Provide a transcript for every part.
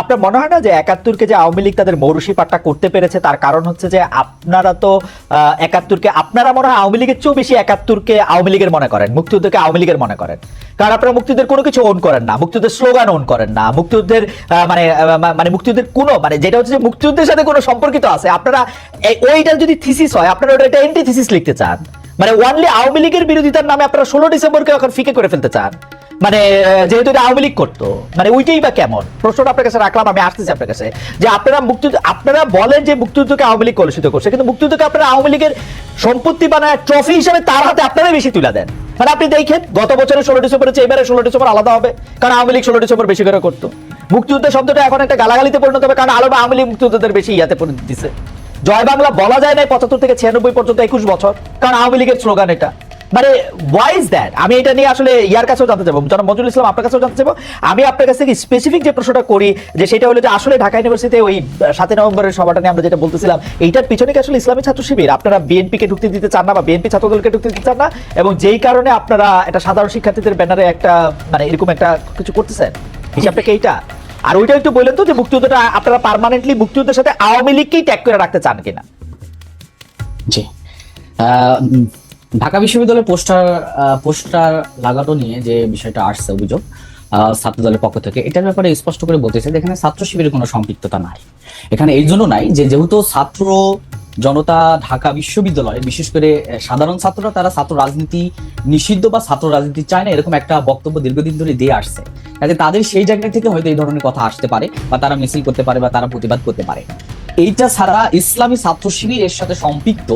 আপনার মনে হয় না যে একাত্তরকে যে আওয়ামী লীগ তাদের মৌরুষি পাট্টা করতে পেরেছে? তার কারণ হচ্ছে যে আপনারা তো একাত্তরকে, আপনারা মনে হয় আওয়ামী লীগের চেয়েও বেশি একাত্তরকে আওয়ামী লীগের মনে করেন, মুক্তিযুদ্ধকে আওয়ামী লীগের মনে করেন। কারণ আপনারা মুক্তিযুদ্ধের কোনো কিছু ওন করেন না, মুক্তিযুদ্ধের স্লোগান ওন করেন না, মুক্তিযুদ্ধের মানে মানে মুক্তিযুদ্ধের কোনো মানে যেটা হচ্ছে যে মুক্তিযুদ্ধের সাথে কোনো সম্পর্কিত আছে। আপনারা ওইটা যদি থিসিস হয়, আপনারা ওটা একটা এন্টি থিসিস লিখতে চান। মানে ওয়ানলি আওয়ামী লীগের বিরোধিতার নামে আপনারা ষোলো ডিসেম্বরকে এখন ফিকে করে ফেলতে চান। মানে যেহেতু এটা আওয়ামী লীগ করতো মানে ওইটাই বা কেমন? প্রশ্নটা আপনার কাছে রাখলাম, আমি আসতেছি আপনার কাছে। যে আপনারা মুক্তিযুদ্ধ, আপনারা বলেন যে মুক্তিযুদ্ধকে আওয়ামী লীগ কলুষিত করছে, কিন্তু মুক্তিযুদ্ধকে আপনারা আওয়ামী লীগের সম্পত্তি বানায় ট্রফি হিসেবে তার হাতে আপনারাই বেশি তুলে দেন। মানে আপনি দেখেন, গত বছরের ষোলো ডিসেম্বর হচ্ছে এবারে ষোলো ডিসেম্বর আলাদা হবে, কারণ আওয়ামী লীগ ষোলো ডিসেম্বর বেশি করে করতো। মুক্তিযুদ্ধ শব্দটা এখন একটা গালাগালিতে পরিণত হবে, কারণ আলো আওয়ামী লীগ মুক্তিযুদ্ধদের বেশি ইয়াতে পরিণত দিছে। জয় বাংলা বলা যায় না পঁচাত্তর থেকে ছিয়ানব্বই পর্যন্ত একুশ বছর, কারণ আওয়ামী লীগের স্লোগান এটা। মানে ওয়াইজ দ্যাট আমি এটা নিয়ে আসলে ইয়ার কাছেও জানতে চাবো জনাব মজুল ইসলাম, আপনার কাছেও জানতে চাবো আমি আপনার কাছ থেকে স্পেসিফিক যে প্রশ্নটা করি, যে সেটা হলো যে আসলে ঢাকা ইউনিভার্সিটিতে ওই সাতই নভেম্বরের সভাটা নিয়ে আমরা যেটা বলতেছিলাম, এইটার পিছনে কি আসলে ইসলামী ছাত্র শিবির? আপনারা বিএনপি কে ঢুকতে দিতে চান না বা বিএনপি ছাত্রদলকে ঢুকতে দিতে চান না? এবং যেই কারণে আপনারা একটা সাধারণ শিক্ষার্থীদের ব্যানারে একটা মানে এরকম একটা কিছু করতেছেন? হিসাবটা কি এইটা? আর ওইটা একটু বললেন তো যে মুক্তিযুদ্ধটা আপনারা পার্মানেন্টলি মুক্তিযুদ্ধের সাথে আওয়ামী লীগকেই ট্যাগ করে রাখতে চান কিনা? জি। ঢাকা বিশ্ববিদ্যালয়ের পোস্টার পোস্টার লাগানো নিয়ে যে বিষয়টা আসছে অভিযোগ ছাত্র দলের পক্ষ থেকে, এটার ব্যাপারে স্পষ্ট করে বলতেছে যে এখানে ছাত্র শিবিরের কোনো সম্পৃক্ততা নাই। এখানে এই জন্য নাই যে যেহেতু ছাত্র জনতা ঢাকা বিশ্ববিদ্যালয়ে, বিশেষ করে সাধারণ ছাত্ররা, তারা ছাত্র রাজনীতি নিষিদ্ধ বা ছাত্র রাজনীতি চায় না, এরকম একটা বক্তব্য দীর্ঘদিন ধরে দিয়ে আসছে। কাজে তাদের সেই জায়গা থেকে হয়তো এই ধরনের কথা আসতে পারে, বা তারা মিছিল করতে পারে, বা তারা প্রতিবাদ করতে পারে। এইটা ছাড়া ইসলামী ছাত্র শিবির এর সাথে সম্পৃক্ত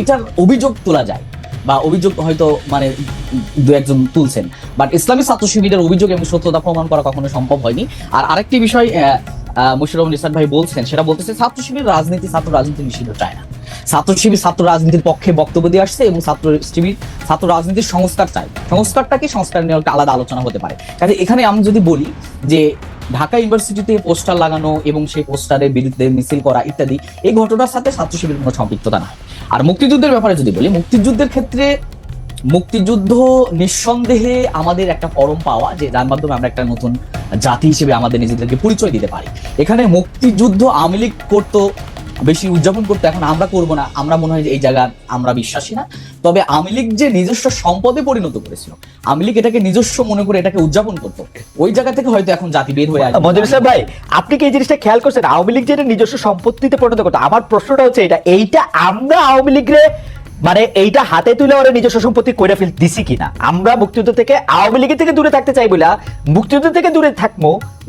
এটার অভিযোগ তোলা যায় বা অভিযোগ হয়তো মানে দু একজন তুলছেন। বাট ইসলামী ছাত্র শিবিরের অভিযোগ এবং সত্যতা প্রমাণ করা কখনো সম্ভব হয়নি। আর আরেকটি বিষয় মুশিরুল ইসলাম ভাই বলছেন, সেটা বলতেছে ছাত্র শিবির রাজনীতি, ছাত্র রাজনীতি নিষিদ্ধ চায় না। ছাত্র শিবির ছাত্র রাজনীতির পক্ষে বক্তব্য দিয়ে আসছে এবং ছাত্র শিবির ছাত্র রাজনীতির সংস্কার চায়। সংস্কারটা কি? সংস্কার নিয়ে একটা আলাদা আলোচনা হতে পারে। কাজে এখানে আমি যদি বলি যে ঢাকা ইউনিভার্সিটিতে পোস্টার লাগানো এবং সেই পোস্টারের বিরুদ্ধে মিছিল করা ইত্যাদি, এই ঘটনার সাথে ছাত্র শিবিরের কোনো সম্পৃক্ততা না। আর মুক্তিযুদ্ধের ব্যাপারে যদি বলি, মুক্তিযুদ্ধের ক্ষেত্রে মুক্তিযুদ্ধ নিঃসন্দেহে আমাদের একটা পরম পাওয়া, যে যার মাধ্যমে আমরা একটা নতুন জাতি হিসেবে আমাদের নিজেদেরকে পরিচয় দিতে পারি। এখানে মুক্তিযুদ্ধ আওয়ামী লীগ করতো বেশি উদযাপন করতো এখন আমরা করব না। আমরা মনে হয় যে এই জায়গা আমরা বিশ্বাসী না। তবে আওয়ামী যে নিজস্ব সম্পদে পরিণত করেছিল, আওয়ামী এটাকে নিজস্ব মনে করে এটাকে উদযাপন করতো। ওই জায়গা থেকে হয়তো এখন জাতি বের হয়ে আসবে। মঞ্জুর সাহেব ভাই, আপনি কি এই জিনিসটা খেয়াল করছেন? আওয়ামী লীগ যেটা নিজস্ব সম্পত্তিতে পরিণত করতো, আমার প্রশ্নটা হচ্ছে এটা, এইটা আমরা আওয়ামী লীগরে মানে এইটা হাতে তুলে ওরা নিজস্ব সম্পত্তি করে ফেল দিছি কিনা? আমরা মুক্তিযুদ্ধ থেকে আওয়ামী লীগের থেকে দূরে থাকতে চাই বলে মুক্তিযুদ্ধ থেকে দূরে থাকব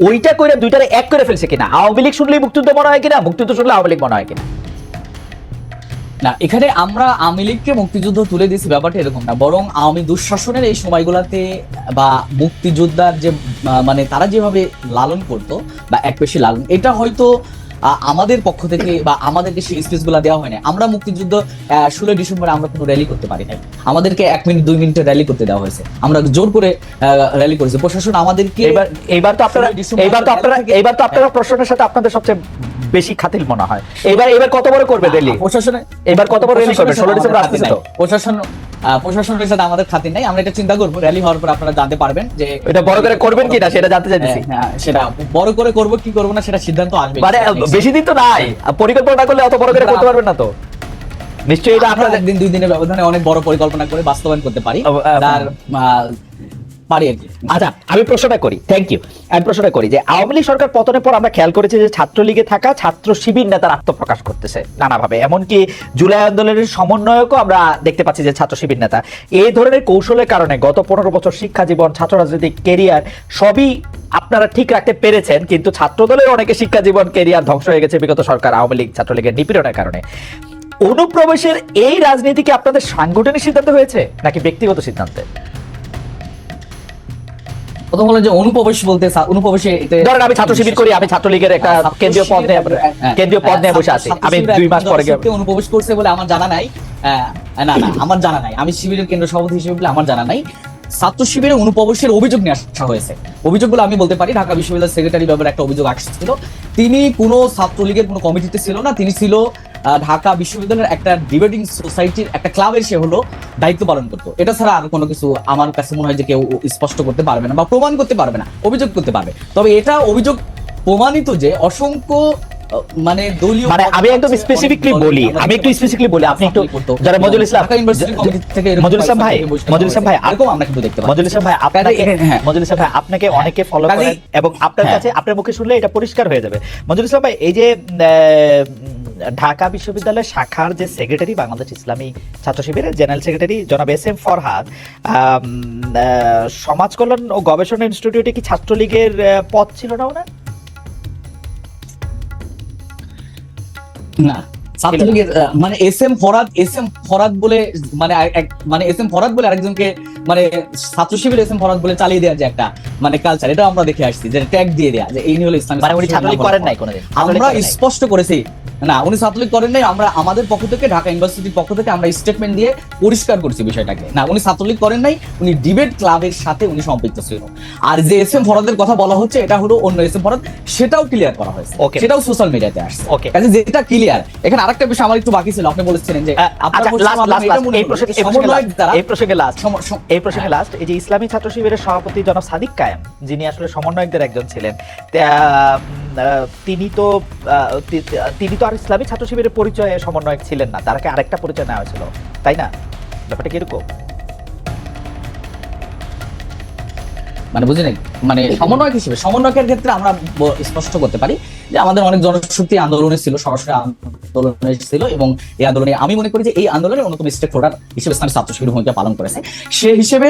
ওইটা করে দুইটারে এক করে ফেলছে কিনা? আওয়ামী লীগ শুনলেই মুক্তিযুদ্ধ মনে হয় কিনা? মুক্তিযুদ্ধ শুনলে আওয়ামী লীগ মনে হয় কিনা? না, এখানে আমরা আওয়ামী লীগকে মুক্তিযুদ্ধ তুলে দিয়েছি, ব্যাপারটা এরকম না। বরং আওয়ামী দুঃশাসনের এই সময়গুলোতে বা মুক্তিযোদ্ধার যে মানে তারা যেভাবে লালন করতো বা এক পেশি লালন এটা হয়তো আমাদের পক্ষ থেকে বা আমাদেরকে সেই স্পেসগুলা দেওয়া হয় না আমরা মুক্তিযুদ্ধ ষোলোই ডিসেম্বরে আমরা কোনো র্যালি করতে পারি নাই আমাদেরকে এক মিনিট দুই মিনিটের র্যালি করতে দেওয়া হয়েছে আমরা জোর করে র্যালি করেছি প্রশাসন আমাদেরকে এবার তো আপনারা 16 ডিসেম্বর এইবার তো আপনারা এইবার তো আপনারা প্রশ্নের সাথে আপনাদের সবচেয়ে বেশি খাতিল মনে হয় এবার এবার কত বড় করবে দিল্লি প্রশাসনে এবার কত বড় র্যালি করবে? 16 ডিসেম্বর আমাদের আসতেছে তো। নাই। প্রশাসন সাথে আমাদের খাতির নাই। আমরা এটা চিন্তা করব। র্যালি হওয়ার পর আপনারা জানতে পারবেন যে এটা বড় করে করবেন কিনা সেটা জানতে চাইছি হ্যাঁ, হ্যাঁ, সেটা বড় করে করব কি করব না সেটা সিদ্ধান্ত আসবে। মানে বেশি দিন তো নাই। পরিকল্পনা করলে অত বড় করে করতে পারবেন না তো। নিশ্চয়ই এটা আমরা আপনাদের একদিন দুই দিনের ব্যবধানে অনেক বড় পরিকল্পনা করে বাস্তবায়ন করতে পারি। তার পারি আর কি। আচ্ছা আমি প্রশ্নটা করি। থ্যাংক ইউ আমি প্রশ্নটা করি যে, আওয়ামী লীগ সরকার পতনের পর আমরা খেয়াল করেছি যে ছাত্রলীগে থাকা ছাত্র শিবির নেতার আত্মপ্রকাশ করতেছে নানাভাবে। এমনকি জুলাই আন্দোলনের সমন্বয়কও আমরা দেখতে পাচ্ছি যে ছাত্র শিবির নেতা। এই ধরনের কৌশলের কারণে গত পনেরো বছর শিক্ষা জীবন, ছাত্র রাজনৈতিক কেরিয়ার সবই আপনারা ঠিক রাখতে পেরেছেন, কিন্তু ছাত্রদলের অনেকে শিক্ষা জীবন কেরিয়ার ধ্বংস হয়ে গেছে বিগত সরকার আওয়ামী লীগ ছাত্রলীগের নিপীড়নের কারণে। অনুপ্রবেশের এই রাজনীতি কি আপনাদের সাংগঠনিক সিদ্ধান্ত হয়েছে নাকি ব্যক্তিগত সিদ্ধান্তে? প্রথম হলো যে অনুপ্রবেশ বলতে অনুপ্রবেশে ধরেন আমি ছাত্র শিবির করি আমি ছাত্রলীগের একটা হ্যাঁ, কেন্দ্রীয় পদ নিয়ে হ্যাঁ, কেন্দ্রীয় পদ নিয়ে হ্যাঁ, বসে আছি। আমি দুই মাস পরে অনুপ্রবেশ করছে বলে আমার জানা নাই। না না আমার জানা নাই। আমি শিবিরের কেন্দ্র সভাপতি হিসেবে বলে আমার জানা নাই। ছাত্র শিবিরে অনুপ্রবেশের অভিযোগ নিয়ে আসা হয়েছে। অভিযোগগুলো আমি বলতে পারি, ঢাকা বিশ্ববিদ্যালয়ের সেক্রেটারি ব্যাপারে একটা অভিযোগ আসছিল। তিনি কোনো ছাত্রলীগের কোনো কমিটিতে ছিল না, তিনি ছিল ঢাকা বিশ্ববিদ্যালয়ের একটা ডিবেটিং সোসাইটির একটা ক্লাবের সে হলো দায়িত্ব পালন করতো। এটা ছাড়া আর কোনো কিছু আমার কাছে মনে হয় যে কেউ স্পষ্ট করতে পারবে না বা প্রমাণ করতে পারবে না, অভিযোগ করতে পারবে। তবে এটা অভিযোগ প্রমাণিত যে অসংখ্য মানে দলীয় মানে আমি একদম স্পেসিফিকলি বলি আমি একটু স্পেসিফিকলি বলি আপনি একটু যারা মজুল ইসলাম থেকে মজুল ইসলাম ভাই মজুল ইসলাম ভাই করা হয়েছে। এরকম আমরা কিন্তু দেখতে মজুল ইসলাম ভাই আপনাকে হ্যাঁ। মজুল ইসলাম ভাই আপনাকে অনেকে ফলো করেন এবং আপনার হ্যাঁ। কাছে আপনার মুখে শুনলে এটা পরিষ্কার হয়ে যাবে মজুল ইসলাম ভাই এই যে ঢাকা বিশ্ববিদ্যালয়ের শাখার যে সেক্রেটারি বাংলাদেশ ইসলামী ছাত্র শিবিরের জেনারেল সেক্রেটারি জনাব এস এম ফরহাদ সমাজ কল্যাণ ও গবেষণা ইনস্টিটিউটে কি ছাত্রলীগের পদ ছিল না ওনার না। ছাত্রলীগের মানে S M Farhad S M Farhad বলে মানে মানে এস এম ফরাদ বলে আরেকজনকে মানে ছাত্র শিবির এস এম ফরাদ বলে চালিয়ে দেওয়ার যে একটা মানে কালচার এটা আমরা দেখে আসছি যে ট্যাগ দিয়ে দেয়া যে এই নিয়ে হলো ইসলামী মানে আমরা স্পষ্ট করেছি না উনি ছাত্রলীগ করেন নাই আমরা আমাদের পক্ষ থেকে ঢাকা ইউনিভার্সিটির পক্ষ থেকে আমরা স্টেটমেন্ট দিয়ে পরিষ্কার করছি বিষয়টাকে। না উনি ছাত্রলীগ করেন নাই উনি ডিবেট ক্লাবের সাথে উনি সম্পৃক্ত ছিল। আর যে এস এম ফরাদের কথা বলা হচ্ছে এটা হলো অন্য এস এম ফরাদ সেটাও ক্লিয়ার করা হয়েছে। সেটাও সোশ্যাল মিডিয়াতে আসছে. কাজে যেটা ক্লিয়ার এখানে আরেকটা বিষয় আমার একটু বাকি ছিল আপনি বলেছিলেন যে আচ্ছা, এই প্রসঙ্গে- যে এই প্রসঙ্গে last, দ্বারা- এই লাস্ট যে ইসলামী ছাত্র শিবিরের সভাপতি জনাব সাদিক কায়েম যিনি আসলে সমন্বয়কদের একজন ছিলেন আহ, তিনি তো তিনি তো আর ইসলামী ছাত্র শিবিরের পরিচয়ে সমন্বয়ক ছিলেন না। তারাকে আরেকটা পরিচয় নেওয়া হয়েছিল। তাই না? ব্যাপারটা কীরকম মানে বুঝলেন মানে সমন্বয়ক হিসেবে সমন্বয়কের ক্ষেত্রে আমরা স্পষ্ট করতে পারি যে আমাদের অনেক জনশক্তি আন্দোলনে ছিল সরাসরি আন্দোলনে ছিল এবং এই আন্দোলনে আমি মনে করি যে এই আন্দোলনের অন্যতম স্টেক হোল্ডার হিসেবে ইসলামী ছাত্র শিবির ভূমিকা পালন করেছে। সে হিসেবে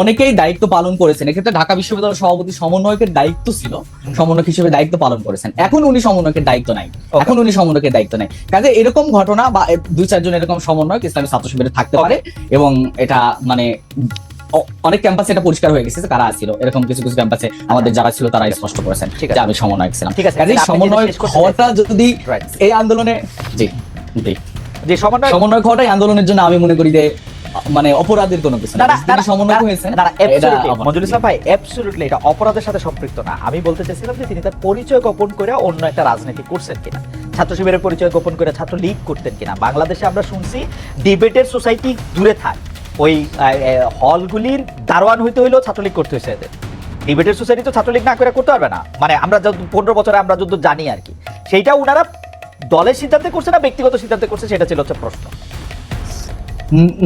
অনেকেই দায়িত্ব পালন করেছেন। এক্ষেত্রে ঢাকা বিশ্ববিদ্যালয়ের সভাপতি সমন্বয়কের দায়িত্ব ছিল সমন্বয়ক হিসেবে দায়িত্ব পালন করেছেন। এখন উনি সমন্বয়কের দায়িত্ব নাই. এখন উনি সমন্বয়কের দায়িত্ব নাই। কাজে এরকম ঘটনা বা দুই চারজন এরকম সমন্বয়ক ইসলামী ছাত্র শিবিরে থাকতে পারে এবং এটা মানে অনেক ক্যাম্পাসে এটা পরিষ্কার হয়ে গেছে কারা ছিল এরকম কিছু কিছু ক্যাম্পাসে আমাদের যারা ছিল তারা স্পষ্ট করেছেন ঠিক আছে। যে আমি সমন্বয়ক ছিলাম। ঠিক আছে, করতে হওয়াটা যদি এই আন্দোলনে জি জি। যে সমন্বয় সমন্বয়ক হওয়াটাই আন্দোলনের জন্য আমি মনে করি যে মানে অপরাধের কোনো কিছু না। ইসলাম ভাই অ্যাবসলিউটলি এটা অপরাধের সাথে সম্পৃক্ত না। আমি বলতে চাইছিলাম যে তিনি তার পরিচয় গোপন করে অন্য একটা রাজনীতি করছেন কিনা। ছাত্র শিবিরের পরিচয় গোপন করে ছাত্র লীগ করতেন কিনা। বাংলাদেশে আমরা শুনছি ডিবেটের সোসাইটি দূরে থাক। ওই হলগুলির দারোয়ান হইতে হইলেও ছাত্রলীগ করতে হয়েছে এদের। ডিবেটের সোসাইটি তো ছাত্রলীগ না করে করতে পারবে না। মানে আমরা যত পনেরো বছরে আমরা যত জানি আর কি। সেইটা ওনারা দলের সিদ্ধান্তে করছে না ব্যক্তিগত সিদ্ধান্তে করছে সেটা ছিল হচ্ছে প্রশ্ন।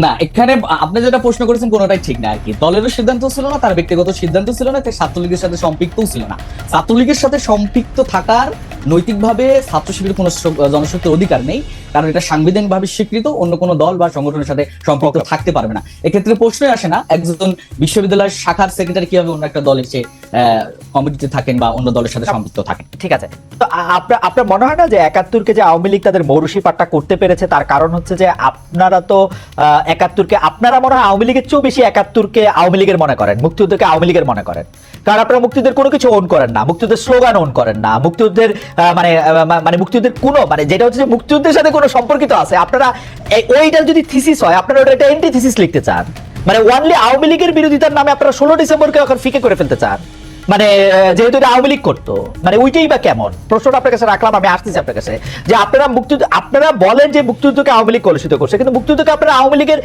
না, এখানে আপনি যেটা প্রশ্ন করেছেন কোনোটাই ঠিক না আর কি। দলেরও সিদ্ধান্ত ছিল না, তার ব্যক্তিগত সিদ্ধান্ত ছিল না, তাই ছাত্রলীগের সাথে সম্পৃক্তও ছিল না। ছাত্রলীগের সাথে সম্পৃক্ত থাকার নৈতিকভাবে ছাত্র শিবিরের কোনো জনশক্তির অধিকার নেই কারণ এটা সাংবিধানিকভাবে স্বীকৃত অন্য কোনো দল বা সংগঠনের সাথে সম্পর্ক থাকতে পারবে না। এক্ষেত্রে প্রশ্নই আসে না একজন বিশ্ববিদ্যালয়ের শাখার সেক্রেটারি কীভাবে অন্য একটা দল সে কমিটিতে থাকেন বা অন্য দলের সাথে সম্পৃক্ত থাকেন। ঠিক আছে। তো আপনার আপনার মনে হয় না যে একাত্তরকে যে আওয়ামী লীগ তাদের মৌরুষি পাট্টা করতে পেরেছে তার কারণ হচ্ছে যে আপনারা তো একাত্তরকে আপনারা মনে হয় আওয়ামী লীগের চেয়েও বেশি একাত্তরকে আওয়ামী লীগের মনে করেন মুক্তিযুদ্ধকে আওয়ামী লীগের মনে করেন। কারণ আপনারা মুক্তিযুদ্ধের কোনো কিছু ওন করেন না মুক্তিযুদ্ধের স্লোগান অন করেন না মুক্তিযুদ্ধের মানে আহ, মানে মুক্তিযুদ্ধের কোনো মানে যেটা হচ্ছে যে মুক্তিযুদ্ধের সাথে কোনো সম্পর্কিত আছে। আপনারা ওইটার যদি থিসিস হয় আপনারা ওটা একটা এন্টি থিসিস লিখতে চান। মানে ওয়ানলি আওয়ামী লীগের বিরোধিতার নামে আপনারা ষোলো ডিসেম্বরকে এখন ফিকে করে ফেলতে চান। মানে যেহেতু এটা আওয়ামী লীগ করতো মানে ওইটাই বা কেমন? প্রশ্নটা আপনার কাছে রাখলাম, আমি আসতেছি আপনার কাছে। যে আপনারা মুক্তিযুদ্ধ, আপনারা বলেন যে মুক্তিযুদ্ধকে আওয়ামী লীগ কলুষিত করছে, কিন্তু মুক্তিযুদ্ধকে আপনারা আওয়ামী লীগের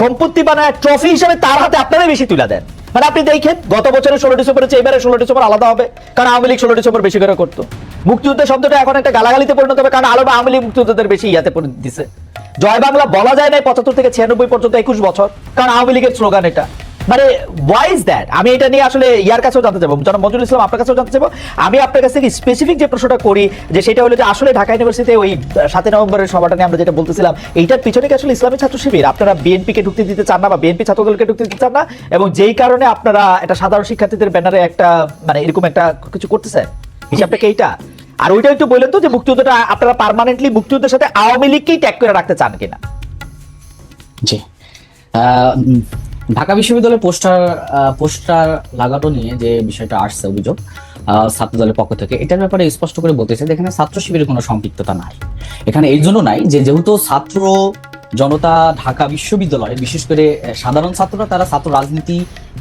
সম্পত্তি বানায় ট্রফি হিসেবে তার হাতে আপনারাই বেশি তুলে দেন। মানে আপনি দেখেন, গত বছরের ষোলো ডিসেম্বরের চেয়ে এবারে ষোলো ডিসেম্বর আলাদা হবে, কারণ আওয়ামী লীগ ষোলো ডিসেম্বর বেশি করে করতো। মুক্তিযুদ্ধ শব্দটা এখন একটা গালাগালিতে পরিণত হবে, কারণ আলো আওয়ামী লীগ মুক্তিযুদ্ধদের বেশি ইয়াতে পরিণত দিছে। জয় বাংলা বলা যায় না পঁচাত্তর থেকে ছিয়ানব্বই পর্যন্ত একুশ বছর, কারণ আওয়ামী লীগের স্লোগান এটা। মানে ওয়াই ইজ দ্যাট আমি এটা নিয়ে আসলে ইয়ার কাছেও জানতে চাইব। জনাব মজুল ইসলাম, আপনার কাছেও জানতে চাইব। আমি আপনার কাছ থেকে স্পেসিফিক যে প্রশ্নটা করি, যে সেটা হলো যে আসলে ঢাকা ইউনিভার্সিটিতে ওই সাতই নভেম্বরের সভাটা নিয়ে আমরা যেটা বলতেছিলাম, এইটার পিছনে কি আসলে ইসলামী ছাত্র শিবির? আপনারা বিএনপি কে ঢুকতে দিতে চান না বা বিএনপি ছাত্রদলকে ঢুকতে দিতে চান না? এবং যেই কারণে আপনারা একটা সাধারণ শিক্ষার্থীদের ব্যানারে একটা মানে এরকম একটা কিছু করতেছেন? হিসাবটা কি এইটা? আর ওইটা একটু বললেন তো যে মুক্তিযুদ্ধটা আপনারা পার্মানেন্টলি মুক্তিযুদ্ধের সাথে আওয়ামী লীগকেই ট্যাগ করে রাখতে চান কিনা? জি। ঢাকা বিশ্ববিদ্যালয়ের পোস্টার পোস্টার লাগানো নিয়ে যে বিষয়টা আসছে অভিযোগ ছাত্র দলের পক্ষ থেকে, এটার ব্যাপারে স্পষ্ট করে বলতেছে এখানে ছাত্র শিবিরের কোনো সম্পৃক্ততা নাই। এখানে এই জন্য নাই যে যেহেতু ছাত্র জনতা ঢাকা বিশ্ববিদ্যালয়ে বিশেষ করে সাধারণ ছাত্ররা, তারা ছাত্র রাজনীতি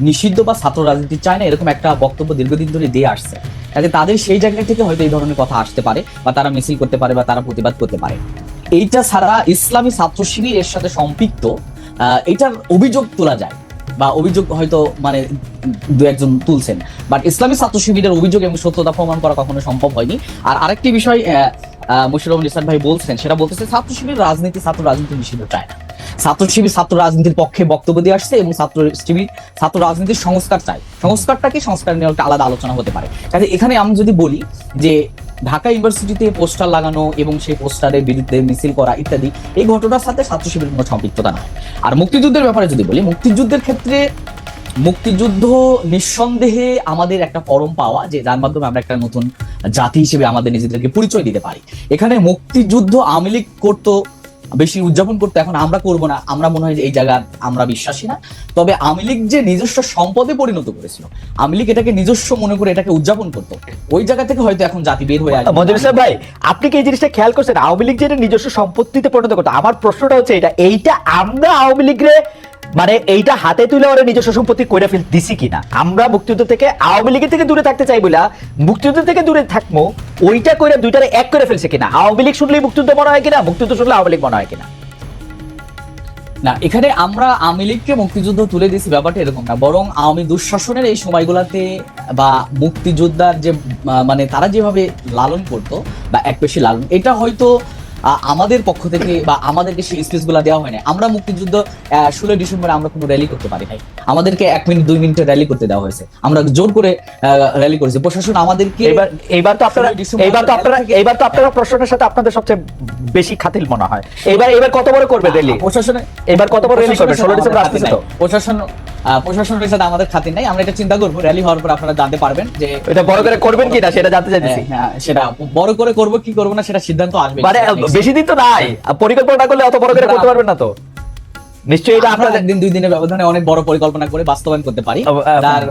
নিষিদ্ধ বা ছাত্র রাজনীতি চায় না, এরকম একটা বক্তব্য দীর্ঘদিন ধরে দিয়ে আসছে। কাজে তাদের সেই জায়গা থেকে হয়তো এই ধরনের কথা আসতে পারে বা তারা মিছিল করতে পারে বা তারা প্রতিবাদ করতে পারে। এইটা ছাড়া ইসলামী ছাত্র শিবির এর সাথে সম্পৃক্ত এটার অভিযোগ তোলা যায় বা অভিযোগ হয়তো মানে দু একজন তুলছেন। বাট ইসলামী ছাত্র শিবিরের অভিযোগ এবং সত্যতা প্রমাণ করা কখনো সম্ভব হয়নি। আর আরেকটি বিষয় মুশিরুল ইসলাম ভাই বলছেন সেটা বলতেছে ছাত্র শিবির রাজনীতি, ছাত্র রাজনীতি নিষিদ্ধ চায় না। ছাত্র শিবির ছাত্র রাজনীতির পক্ষে বক্তব্য দিয়ে আসছে এবং ছাত্র শিবির, ছাত্র রাজনীতির সংস্কার চায়। সংস্কারটাকে সংস্কার নিয়ে একটা আলাদা আলোচনা হতে পারে। কাজে এখানে আমি যদি বলি যে ঢাকা ইউনিভার্সিটিতে পোস্টার লাগানো এবং সেই পোস্টারের বিরুদ্ধে মিছিল করা ইত্যাদি, এই ঘটনার সাথে ছাত্র শিবিরের কোনো সম্পৃক্ততা নয় আর মুক্তিযুদ্ধের ব্যাপারে যদি বলি, মুক্তিযুদ্ধের ক্ষেত্রে মুক্তিযুদ্ধ নিঃসন্দেহে আমাদের একটা পরম পাওয়া, যে যার মাধ্যমে আমরা একটা নতুন জাতি হিসেবে আমাদের নিজেদেরকে পরিচয় দিতে পারি। এখানে মুক্তিযুদ্ধ আওয়ামী লীগ করতো বেশি উদযাপন করতে এখন আমরা করব না। আমরা মনে হয় এই জায়গা আমরা বিশ্বাসী না। তবে আওয়ামী লীগ যে নিজস্ব সম্পদে পরিণত করেছিল, আওয়ামী লীগ এটাকে নিজস্ব মনে করে এটাকে উদযাপন করতো। ওই জায়গা থেকে হয়তো এখন জাতি বের হয়ে ইসলাম ভাই, আপনি কি এই জিনিসটা খেয়াল করছেন? আওয়ামী লীগ যেটা নিজস্ব সম্পত্তিতে পরিণত করতো, আমার প্রশ্নটা হচ্ছে এটা, এইটা আমরা আওয়ামী লীগরে মানে এইটা হাতে তুলে ওরা নিজস্ব সম্পত্তি করে ফেল, দিছি কিনা? আমরা মুক্তিযুদ্ধ থেকে, আওয়ামী লীগের থেকে দূরে থাকতে চাই বলে মুক্তিযুদ্ধ থেকে দূরে থাকব ওইটা করে দুইটারে এক করে ফেলছে কিনা? আওয়ামী লীগ শুনলেই মুক্তিযুদ্ধ মনে হয় কিনা? মুক্তিযুদ্ধ শুনলে আওয়ামী লীগ মনে হয় কিনা? না, এখানে আমরা আওয়ামী লীগকে মুক্তিযুদ্ধ তুলে দিয়েছি, ব্যাপারটা এরকম না। বরং আওয়ামী দুঃশাসনের এই সময়গুলোতে বা মুক্তিযোদ্ধার যে মানে তারা যেভাবে লালন করতো বা এক পেশি লালন, এটা হয়তো আমাদের পক্ষ থেকে বা আমাদেরকে সেই স্পেসগুলা দেওয়া হয় না আমরা মুক্তিযুদ্ধ ষোলোই ডিসেম্বরে আমরা কোনো র্যালি করতে পারি নাই। আমাদেরকে এক মিনিট দুই মিনিটের র্যালি করতে দেওয়া হয়েছে। আমরা জোর করে র্যালি করেছি। প্রশাসন আমাদেরকে এবার এইবার তো আপনারা 16 ডিসেম্বর এইবার তো আপনারা এইবার তো আপনারা প্রশ্নের সাথে আপনাদের সবচেয়ে বেশি খাতিল মনে হয়। এবার এবার কত বড় করবে রেলি প্রশাসনের এবার কত বড় র্যালি করবে? ষোলো ডিসেম্বর আসতেছে তো? নাই। প্রশাসন আমাদের খাতির নাই। আমরা এটা চিন্তা করব র্যালি হওয়ার পর আপনারা জানতে পারবেন যে এটা বড় করে করবেন কিনা সেটা জানতে চাইতেছি। হ্যাঁ, হ্যাঁ, সেটা বড় করে করব কি করব না সেটা সিদ্ধান্ত আসবে। মানে বেশি দিন তো নাই। পরিকল্পনা করলে অত বড় করে করতে পারবেন না তো। নিশ্চয়ই এটা আপনাদের একদিন দুই দিনের ব্যবধানে অনেক বড় পরিকল্পনা করে বাস্তবায়ন করতে পারি। তার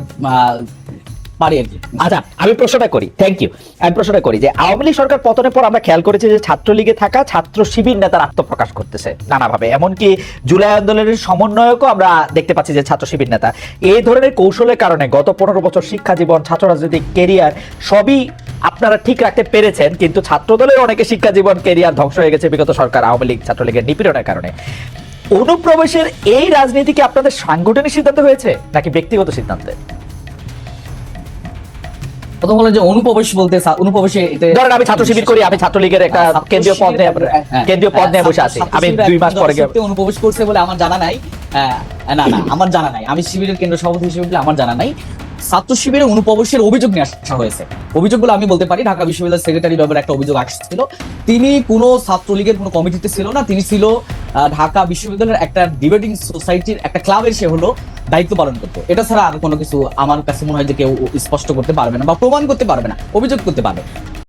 পারি আর কি। আচ্ছা আমি প্রশ্নটা করি। থ্যাংক ইউ আমি প্রশ্নটা করি যে, আওয়ামী লীগ সরকার পতনের পর আমরা খেয়াল করেছি যে ছাত্রলীগে থাকা ছাত্র শিবির নেতার আত্মপ্রকাশ করতেছে নানাভাবে। এমনকি জুলাই আন্দোলনের সমন্বয়কও আমরা দেখতে পাচ্ছি যে ছাত্র শিবির নেতা। এই ধরনের কৌশলের কারণে গত পনেরো বছর শিক্ষা জীবন, ছাত্র রাজনৈতিক কেরিয়ার সবই আপনারা ঠিক রাখতে পেরেছেন, কিন্তু ছাত্রদলের অনেকে শিক্ষা জীবন কেরিয়ার ধ্বংস হয়ে গেছে বিগত সরকার আওয়ামী লীগ ছাত্রলীগের নিপীড়নের কারণে। অনুপ্রবেশের এই রাজনীতি কি আপনাদের সাংগঠনিক সিদ্ধান্ত হয়েছে, নাকি ব্যক্তিগত সিদ্ধান্তে? প্রথম হলো যে অনুপ্রবেশ বলতে অনুপ্রবেশে ধরেন আমি ছাত্র শিবির করি আমি ছাত্রলীগের একটা হ্যাঁ, কেন্দ্রীয় পদ নিয়ে হ্যাঁ, কেন্দ্রীয় পদ নিয়ে হ্যাঁ, বসে আছি। আমি দুই মাস পরে অনুপ্রবেশ করছে বলে আমার জানা নাই। হ্যাঁ, না না আমার জানা নাই। আমি শিবিরের কেন্দ্র সভাপতি হিসেবে আমার জানা নাই। ছাত্র শিবিরের অনুপ্রবেশের অভিযোগ নিয়ে আসা হয়েছে। অভিযোগগুলো আমি বলতে পারি, ঢাকা বিশ্ববিদ্যালয়ের সেক্রেটারি ব্যাপারে একটা অভিযোগ আসছিল। তিনি কোনো ছাত্রলীগের কোনো কমিটিতে ছিল না, তিনি ছিল ঢাকা বিশ্ববিদ্যালয়ের একটা ডিবেটিং সোসাইটির একটা ক্লাবের সে হলো দায়িত্ব পালন করতো। এটা ছাড়া আর কোনো কিছু আমার কাছে মনে হয় যে কেউ স্পষ্ট করতে পারবে না বা প্রমাণ করতে পারবে না, অভিযোগ করতে পারবে।